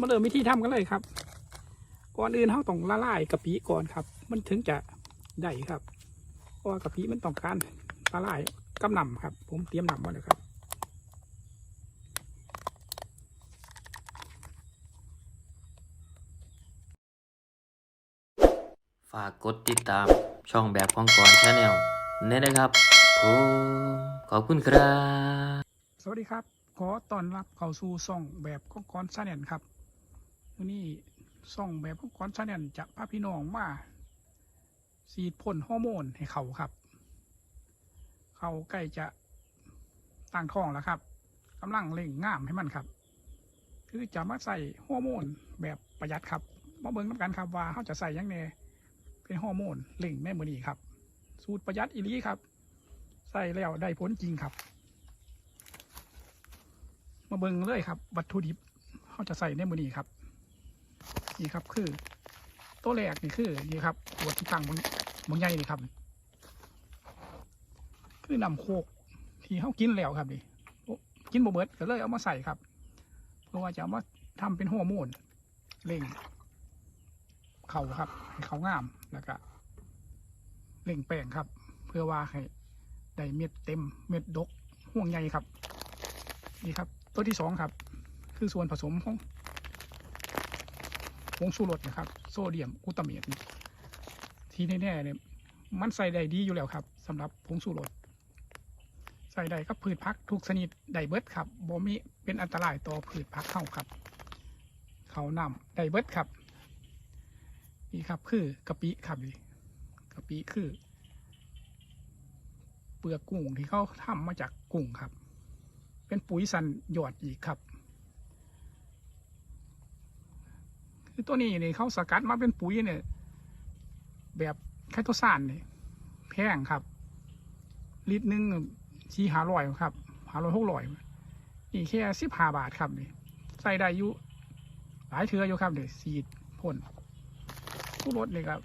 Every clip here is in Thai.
มาเริ่มวิธีทำกันเลยครับ ก่อนอื่นเราต้องละลายกะปิก่อนครับ มันถึงจะได้ครับเพราะว่ากะปิมันต้องการละลายกำนำครับ ผมเตรียมนำมาเลยครับฝากกดติดตามช่องแบบของกอนชาแนลนี่นะครับผมขอบคุณครับ สวัสดีครับ ขอต้อนรับเข้าสู่ซ่องแบบของกอนซาแนนครับ วันนี้ซ่องแบบของกอนซาแนนจะพาพี่น้องมาสีดพ่นฮอร์โมนให้เขาครับ เขาใกล้จะตั้งท้องแล้วครับกำลังเล่งง่ามให้มันครับ คือจะมาใส่ฮอร์โมนแบบประหยัดครับมาเบิ่งน้ำกันครับว่าเขาจะใส่ยังไงเป็นฮอร์โมนเล่งแม่มือนีครับ สูตรประหยัดอีลีครับ ใส่แล้วได้ผลจริงครับ มาเบิ่งเลยครับ วัตถุดิบเขาจะใส่ในมือนีครับ นี่ครับคือ ตัวแรกนี่คือนี่ครับขวดที่ตั้งบนบนใหญ่นี่ครับ คือนำโคกที่เขากินแล้วครับนี่กินบ่เบิดก็เลยเอามาใส่ครับ เพราะว่าจะเอามาทำเป็นฮอร์โมนเร่งเขาครับ ให้เขางามแล้วก็เร่งแป้งครับ เพื่อว่าให้ได้เม็ดเต็มเม็ดดกห่วงใหญ่ครับ นี่ครับ ตัวที่สองครับ คือส่วนผสมของ ผงชูรสนะครับ โซเดียมกลูตาเมตที่แน่ๆเนี่ยมันใส่ได้ดีอยู่แล้วครับสำหรับผงชูรสใส่ได้กับพืชพักทุกชนิดได้เบิดครับบ่มีเป็นอันตรายต่อพืชพักเข้าครับ เขานำได้เบิดครับนี่ครับคือกะปิครับนี่กะปิคือ เปลือกกุ้งที่เขาทำมาจากกุ้งครับ เป็นปุ๋ยสันหยอดอีกครับ คือตัวนี้เนี่ยเขาสกัดมาเป็นปุ๋ยเนี่ย แบบไคโตซานเนี่ยแพงครับลิตรหนึ่งสี่หาร้อยครับหาร้อยหกร้อยนี่แค่สิบห้าบาทครับนี่ใส่ได้อยู่หลายเทืออยู่ครับเดี๋ยวสีดพ่นผู้รถนี่ครับ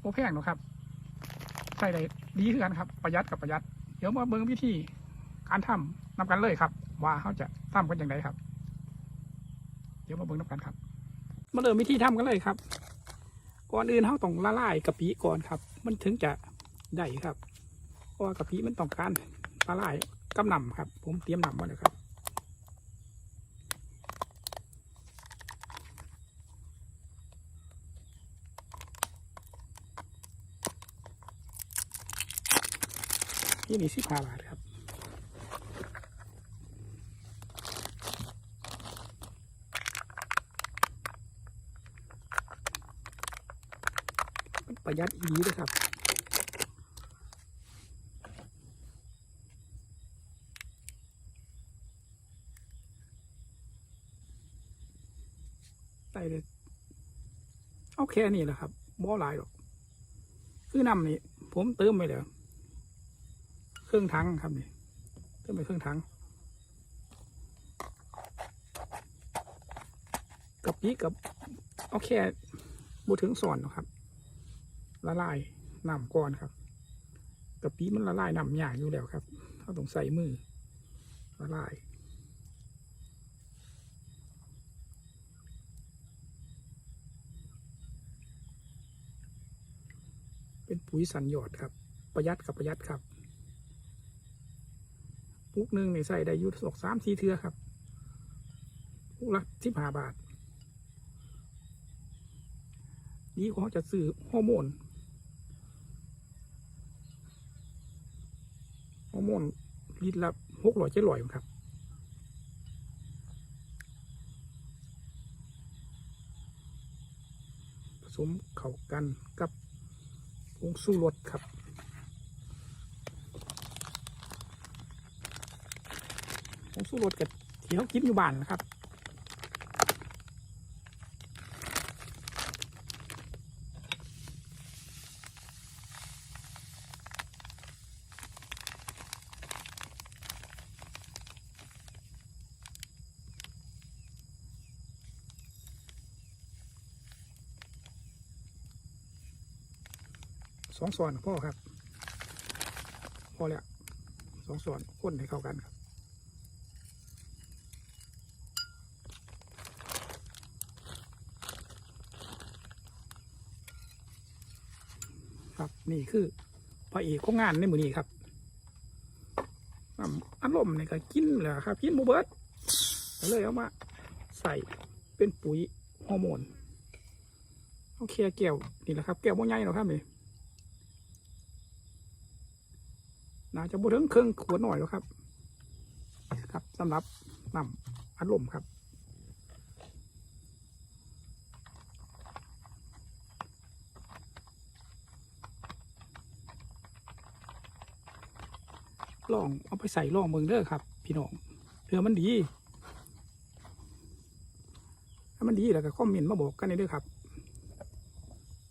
โอแพงนะครับ ใส่ได้ดีขึ้นกันครับประหยัดกับประหยัด เดี๋ยวมาเบิ่งวิธีการทำนำกันเลยครับ ว่าเขาจะทำกันอย่างไรครับ เดี๋ยวมาเบิ่งนำกันครับ มาเริ่มวิธีทำกันเลยครับ ก่อนอื่นเขาต้องละลายกะปิก่อนครับ มันถึงจะได้ครับ เพราะว่ากะปิมันต้องการละลายกำนำครับ ผมเตรียมนำมาเลยครับที่นี่สิบห้าบาทครับ ประห ยัดอีกด้วยครับใส่เลยเอาแค่นี้แหละครับบ่หลายหรอก คือนำนี่ผมเติมไปแล้วเครื่องทั้งครับนี่เติมไปเครื่องทั้งกับปีกับเอาแค่บูถึงสอนหรอกครับ ละลายน้ำก่อนครับกะปิมันละลายน้ำยากอยู่แล้วครับเขาต้องใส่มือละลายเป็นปุ๋ยสันหยอดครับ ประหยัดกับประหยัดครับปุ๊กหนึ่งในใส่ได้ยุทสองสามสี่เทือครับปุ๊กละสิบห้าบาท นี่เขาจะซื้อฮอร์โมน อร์โมนลิตรละหกร้อยเจ็ดร้อยครับผสมเข้ากันกับผงสู้รสครับผงสู้รสกับที่เขากินอยู่บ้านนะครับ สองส่วนพ่อครับพอแล้วสองส่วนคนให้เข้ากันครับครับนี่คือพระเอกของงานในมือนี้ครับอารมณ์ในการกินแหละครับ กินบูเบิร์ตเลยเอามาใส่เป็นปุ๋ยฮอร์โมนโอเคแก้วนี่แหละครับ แก้วโมยไงหรอครับนี่ น่าจะบ่ถึงเครึ่องขวดหน่อยหรอกครับ ครับสำหรับน้ำอารมณ์ครับลองเอาไปใส่ลองเมืองเด้อครับ พี่น้องเผื่อมันดีถ้ามันดีแล้วก็คอมเมนต์มาบอกกันได้เด้อครับ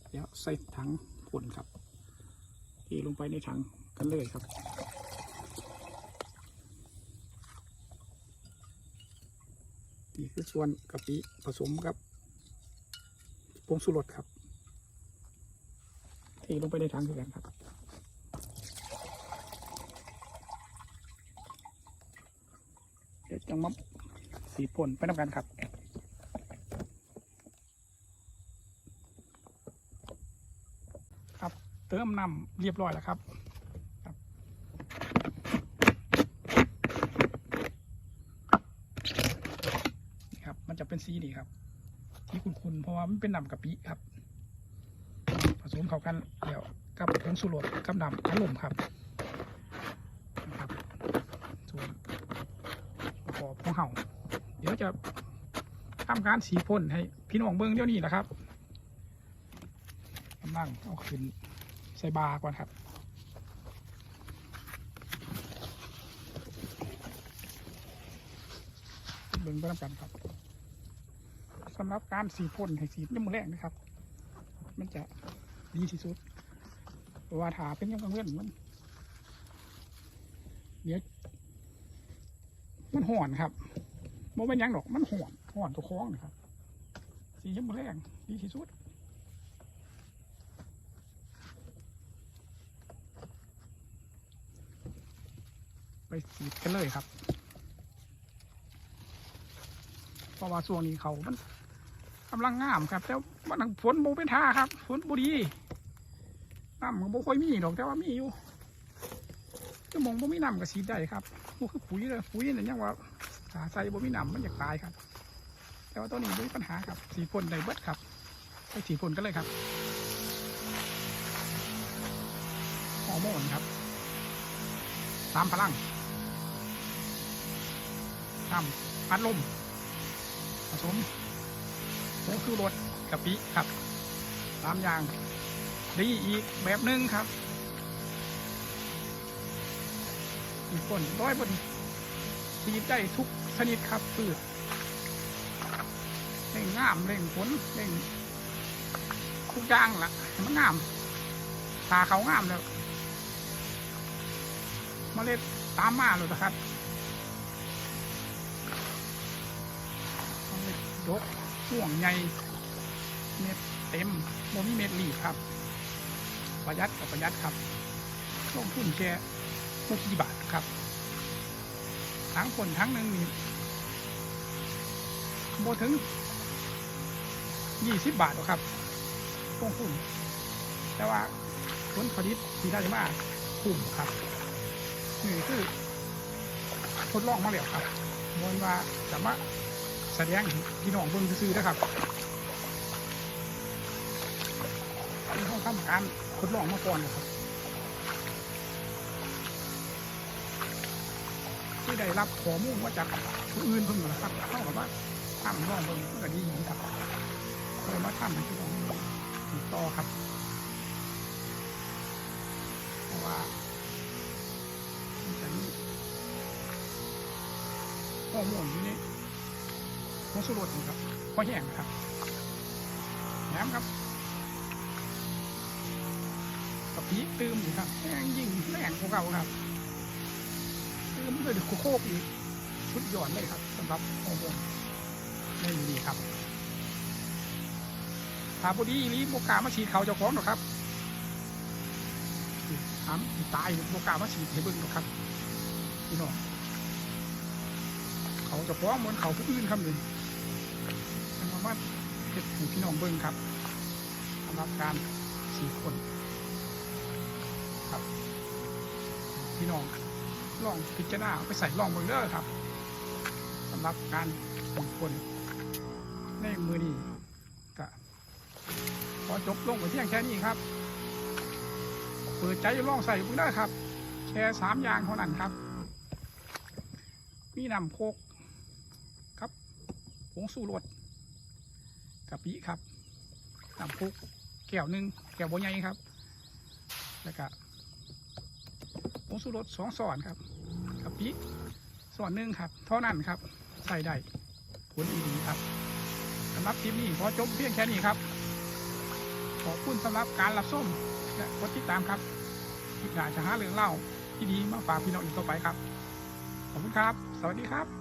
เดี๋ยวใส่ถังผลครับที่ลงไปในถังกันเลยครับ นี่คือส่วนกะปิผสมกับผงสุรสครับเทลงไปในถังคือกันครับเดี๋ยวจะมาสีพ่นไปน้ำกันครับครับ เติมน้ำเรียบร้อยแล้วครับ นี่ครับ มันจะเป็น สีนี่ครับที่คุณๆเพราะว่ามันเป็นน้ำกะปิครับ ผสมเข้ากันเดี๋ยวกับผงสุรสกับน้ำอารมครับนะครับส่วนประกอบของเห่าเดี๋ยวจะทำการสีพ่นให้พี่น้องเบิ้งเดี๋ยวนี้นะครับกำลังเอาขึ้นใส่บาก่อนครับเบิ้งไปทำกันครับ สำหรับการสีพ่นให้สีน้ำมือแรกนะครับ มันจะดีที่สุดว่าถาเป็นยังกังเว้นมันเดี๋ยวมันห่อนครับโมเป็นยังดอกมันห่อนห่อนตัวคล้องนะครับ สีชมพูแรงดีที่สุดไปสีกันเลยครับ เพราะว่าช่วงนี้เขามันำลังงามครับ แต่มันฝนโมเป็นท่าครับฝนบุดีน้ำมันโมค่อยมีดอกแต่ว่ามีอยู่ชั่วโมงโมมีน้ำก็สีดได้ครับโอ้คือปุ๋ยเลยปุ๋ยเนี่ยยังว่าขาใส่บ่มีน้ำมันอยากตายครับ แต่ว่าตัวนี้ม่มีปัญหาครับ สีพ่นได้เบิดครับไปสีพ่นกันเลยครับฮอร์โมนครับสามพลังทำพัดลมผสม ผงคือรสกะปิครับสามอย่างดีอีกแบบหนึ่งครับมีผลร้อยบนสีได้ทุกชนิดครับพืชเร่งงามเร่งผลเร่งทุกอย่างละมันงามทาเขางามแล้วเมล็ดตามมาเลยนะครับเมล็ดดก ห่วงใหญ่เม็ดเต็มโมมีเม็ดหลีบครับ ประหยัดกับประหยัดครับลงทุนแค่หกกี่บาทครับ ทั้งคนทั้งหนึ่งนี่โบถึงยี่สิบบาทหรอกครับลงทุนแต่ว่าผลผลิตที่ได้มาคุ้มครับนี่คือทดลองมาแล้วครับมนว่าจะมารถ แสดงพี่น้องเบิ่งซื้อๆนะครับที่เขาทำการทดลองมาก่อนนะครับที่ได้รับข้อมูลมาจากผู้อื่นเพิ่งนะครับเท่ากับว่าทำร่องเพิ่งก็ดีครับเลยมาทำให้ที่เราติดต่อครับเพราะว่ามันจะมีข้อมูลอยู่นี่ งสุรสครับข้อแห้งครับแหนมครับกะปิตืมอยู่ครับแห้งยิ่งแรงกว่าเก่าครับคือมันเลยโคกอีกชุดยอดเลยครับสำหรับโอโมไม่มีครับถาบดีนี้โบกามาฉีดเขาเจ้าของหรอครับถามตายโบกามาฉีดให้เบิ่งหรอครับพี่น้องเขาจะฟ้องเหมือนเขาผู้อื่นครับเลย มาเก็บให้พี่น้องเบิ่งครับสำหรับการฉีดคนครับ พี่น้องลองพิจารณาไปใส่ลองเบงเด้อครับสำหรับการปลูกคน ในมือนี้ก็ขอจบลงไปเพียงแค่นี้ครับเปิดใจลองใส่เบงเด้อครับ แค่สามอย่างเท่านั้นครับมีน้ำโคกครับผงสูรส กะปิครับน้ำโคกแก้วหนึ่งแก้วโบใหญ่ครับ แล้วก็ผงสูรสสองส่อนครับกะปิส่วนหนึ่งครับ เท่านั้นครับ ใส่ได้ผลดีครับสำหรับคลิปนี้ขอจบเพียงแค่นี้ครับ ขอบคุณสำหรับการรับชมและกดติดตามครับคลิปหน้าจะหาเรื่องเล่าที่ดีมาฝากพี่น้องอีกต่อไปครับ ขอบคุณครับ สวัสดีครับ